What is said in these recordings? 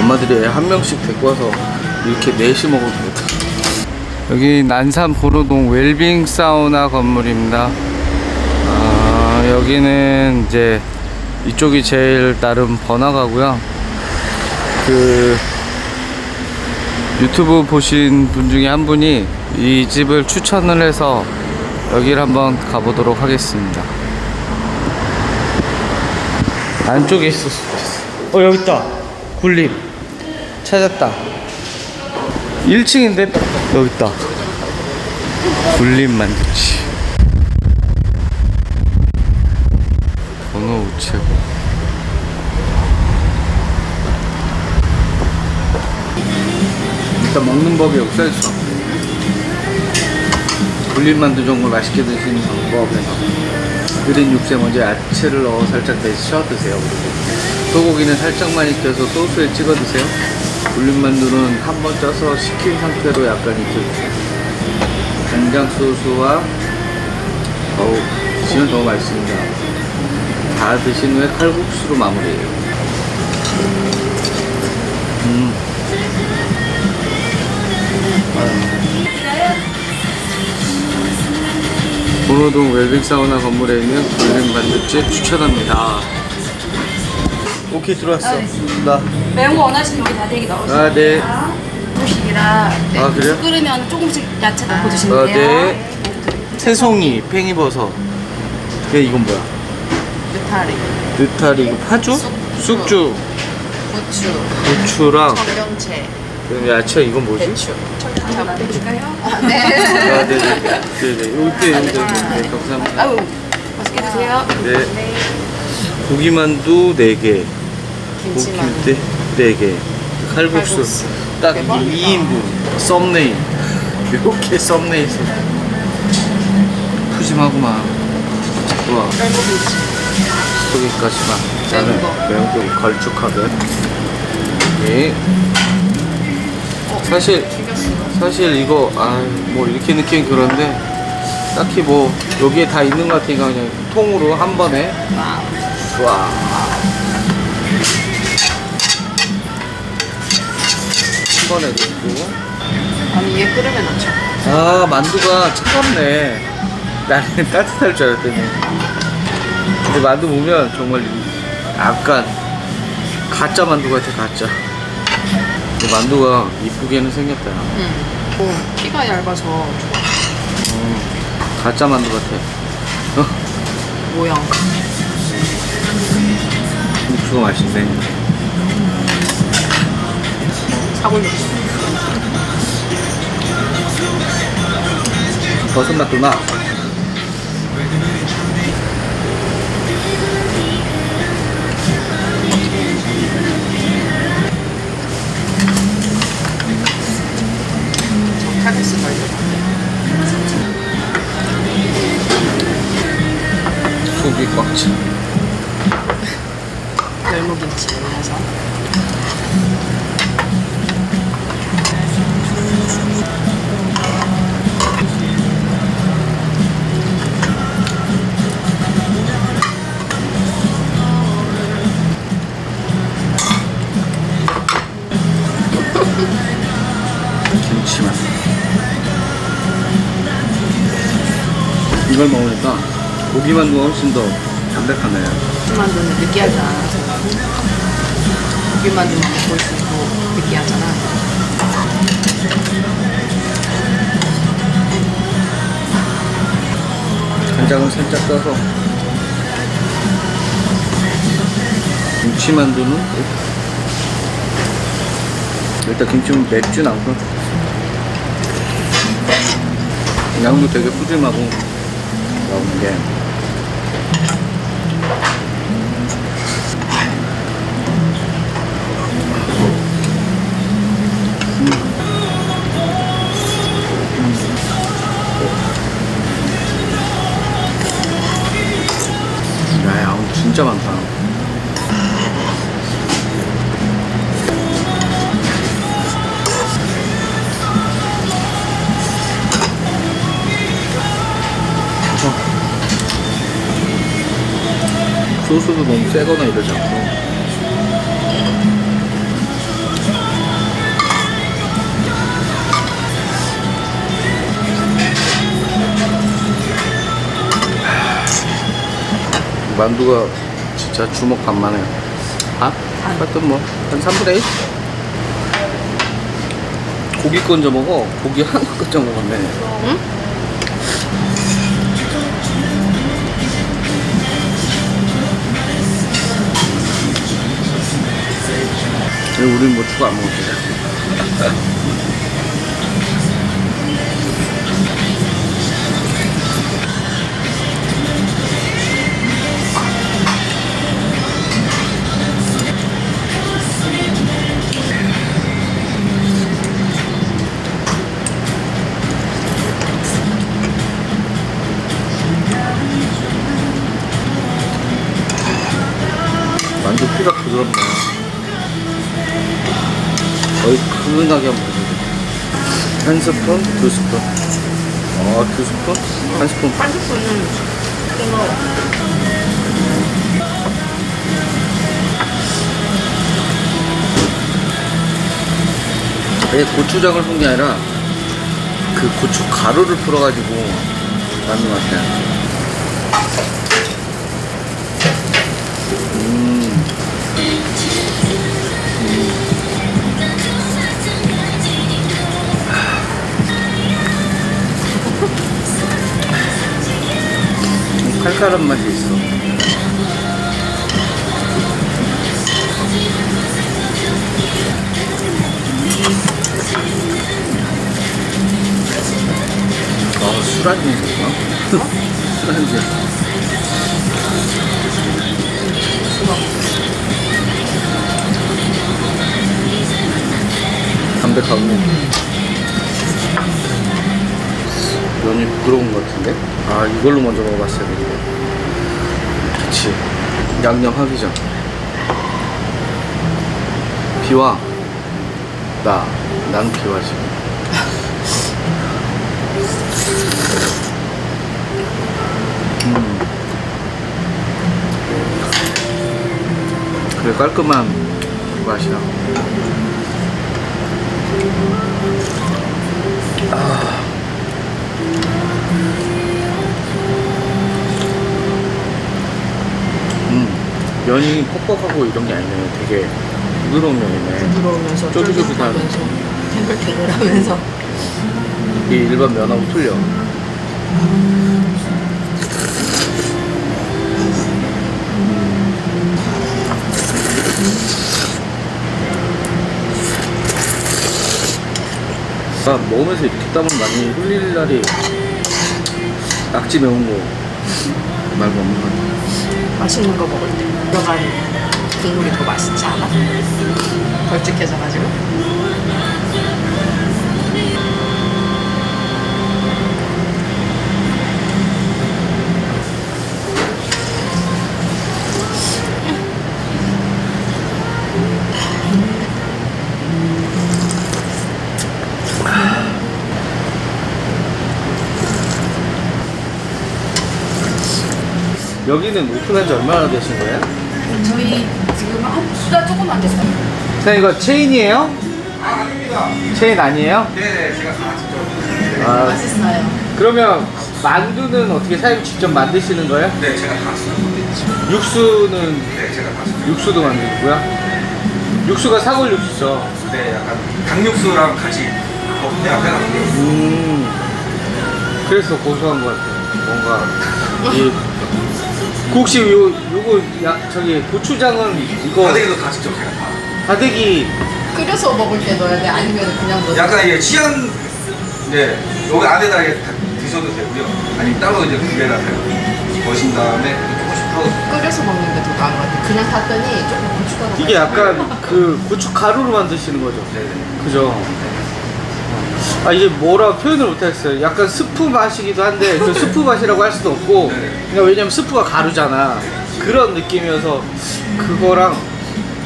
엄마들이 애 한 명씩 데리고 와서 이렇게 넷이 먹어도 겠다 여기 난산 보로동 웰빙 사우나 건물입니다. 아, 여기는 이제 이쪽이 제일 나름 번화가고요. 그 유튜브 보신 분 중에 한 분이 이 집을 추천을 해서 여기를 한번 가보도록 하겠습니다. 안쪽에 있어. 어, 여기 있다. 굴림. 찾았다. 1층인데 여기 있다. 굴림 만두치. 번호 우체국. 일단 먹는 법이 써있어. 굴림 만두 정말 맛있게 드시는 방법에서 끓인 육수에 먼저 야채를 넣어 살짝 데쳐 드세요. 소고기는 살짝만 익혀서 소스에 찍어 드세요. 굴림 만두는 한번 쪄서 식힌 상태로 약간 익혀주세요. 간장 소스와 어우 드시면 더 맛있습니다. 다 드신 후에 칼국수로 마무리해요. 음. 번호동 웰빙 사우나 건물에 있는 웰빙 만두집 추천합니다. 오케이 들어왔어. 나. 매운 거 원하시면 여기 다대기 넣으시면 아, 네. 돼요. 조식이라 네, 아, 그래요? 끓으면 조금씩 야채 넣고 아, 드시면 돼요. 네. 새송이, 팽이버섯. 얘 이건 뭐야? 느타리, 느타리, 이거 파주? 쑥주, 부추, 부추랑 청경채, 그다음에 야채 이건 뭐지? 배추. 자, 드릴까요? 아, 네네. 네네. 여기 여기 네, 감사합니다. 아유, 맛있게 드세요. 네. 고기만두 4개. 김치만. 고기 4개. 칼국수. 칼국수. 딱 대박. 2인분. 썸네일. 이렇게 썸네일. 푸짐하구만. 우와. 쌀국수. 여기까지만. 매운 나는 거. 매운 거 걸쭉하게. 예. 사실 사실 이거 아뭐 이렇게 느끼긴 그런데 딱히 뭐 여기에 다 있는 것 같으니까 그냥 통으로 한 번에 와 번에 넣고 아니, 얘 끓으면 넣죠. 아 만두가 차갑네 나는 따뜻할 줄 알았더니 근데 만두 보면 정말 약간 가짜 만두 같아 가짜 근데 만두가 이쁘게는 생겼다 응. 어, 키가 얇아서 좋아. 음, 가짜 만두 같아 어? 모양. 육수가 맛있네 사골 육수. 버섯 맛도 나저 칼국수 걸려. 속이 꽉 차 열무김치 올려서. 김치만 이걸 먹으니까 고기 만두가 훨씬 더 담백하네요 만두는 느끼하지 않아서. 고기만두만 먹고 있어도 느끼하잖아. 간장을 살짝 떠서 김치만두는 일단 김치는 맵진 않고 양도 되게 푸짐하고 나오는 게 소스도 너무 세거나 이러지 않고 만두가 진짜 주먹 반만해요 밥? 하여튼 뭐한 3분의 1? 고기 건져 먹어 고기 한 하나 건져 먹었네 응? 우린 뭐 추가 안 먹었잖아. 만두 피가 부드럽네요. 거의 크은하게 한번 먹어요. 한 스푼, 두 스푼. 어, 두 스푼? 한 스푼. 한 스푼은 땡어. 왜 고추장을 푼 게 아니라 그 고추 가루를 풀어가지고 만든 것 같아요. 칼칼한 맛이 있어. 아, 술한 잔이구나. 술한 잔. 담백하고 면이 부드러운 것 같은데? 아 이걸로 먼저 먹어봤어야 되는데 그치. 양념 하기 전 비와. 나, 난 비와 지금. 음. 그래 깔끔한 맛이야 아. 면이 퍽퍽하고 이런 게 아니네. 되게 부드러운 면이네. 부드러우면서 쫄깃쫄깃한. 쫄깃하면서 탱글탱글하면서 이 일반 면하고 틀려. 아, 먹으면서 이렇게 땀을 많이 흘릴 날이 낙지 매운 거 말고 없는 것 같아. 맛있는 거 먹을 때 들어간 국물이 더 맛있지 않아? 걸쭉해져가지고 여기는 오픈한 지 얼마나 되신 거예요? 저희 지금 한 수다 조금 안 됐어요. 선생님 이거 체인이에요? 체인 아니에요? 네네 제가 다 직접 아, 맛있어요. 그러면 만두는 어떻게 사장님 직접 만드시는 거예요? 네 제가 다 쓰고 육수는 네 제가 다 쓰고 육수도 만들고요. 육수가 사골 육수죠. 네 약간 닭육수랑 같이 덮대 앞에 놨고 음. 그래서 고소한 것 같아요. 뭔가 이 그 혹시 요 요거 야, 저기 고추장은 이거 다대기도 다 직접 제가 다 다대기 끓여서 먹을 때 넣어야 돼? 아니면 그냥 넣어? 약간 이게 취향 네 여기 안에다 이렇게 다 드셔도 되고요 아니면 따로 이제 국에다 거신 다음에 조금씩 풀어 끓여서 먹는 게 더 나은 것 같아 그냥 탔더니 조금 고춧가루 이게 약간 그 고추 가루로 만드시는 거죠. 네네 그죠? 아 이게 뭐라 표현을 못하겠어요. 약간 스프 맛이기도 한데 그 스프 맛이라고 할 수도 없고 그러니까 왜냐면 스프가 가루잖아. 그런 느낌이어서 그거랑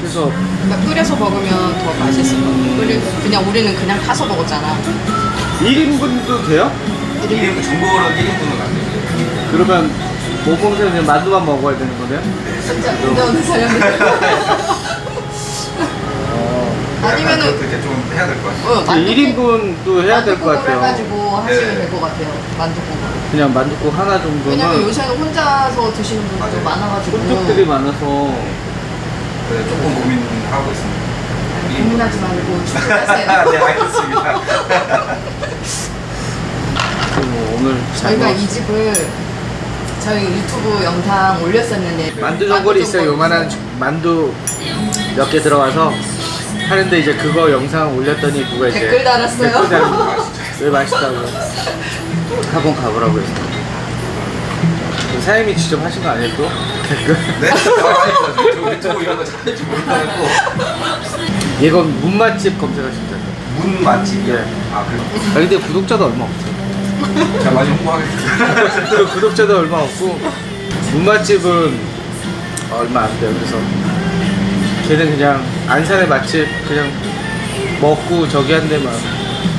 그래서 그러니까 끓여서 먹으면 더 맛있을 것 같아 끓여, 그냥 우리는 그냥 타서 먹었잖아 1인분도 돼요? 1인분 전골은 1인분은 안 돼요 그러면 모범생은 만두만 먹어야 되는 거네요? 진짜 사람이 어, 아니면은- 그렇게 좀 해야 될 것 같아요 응, 만둣국- 1인분도 해야 될 것 만둣국을 같아요. 해가지고 하시면 네. 될것 같아요. 만둣국을. 그냥 만둣국 하나 왜냐면 정도는 요새는 혼자서 드시는 분들도 맞아요. 많아가지고 손톱들이 많아서 네, 조금 고민하고 있습니다. 고민하지 말고 준비하세요. 네, 알겠습니다. 뭐 오늘 잘 저희가 먹- 이 집을 저희 유튜브 영상 올렸었는데 만두 전골이 있어요. 요만한 만두 몇 개 들어가서 하는데 이제 그거 영상 올렸더니 누가 이제 댓글 달았어요? 댓글 달고 왜 맛있다고 한번 가보라고 했어. 사장님이 직접 하신 거 아니에요 또? 댓글? 네? 아. 저 유튜브 이런 거 잘할지 모르겠고 이건 문맛집 검색하시면 돼요. 문 맛집이요? 네. 아, 그래요? 아 근데 구독자도 얼마 없어요. 제가 많이 홍보하겠습니다. 그 구독자도 얼마 없고 문맛집은 얼마 안 돼요. 그래서 걔는 그냥 안산의 맛집 그냥 먹고 저기 한 데만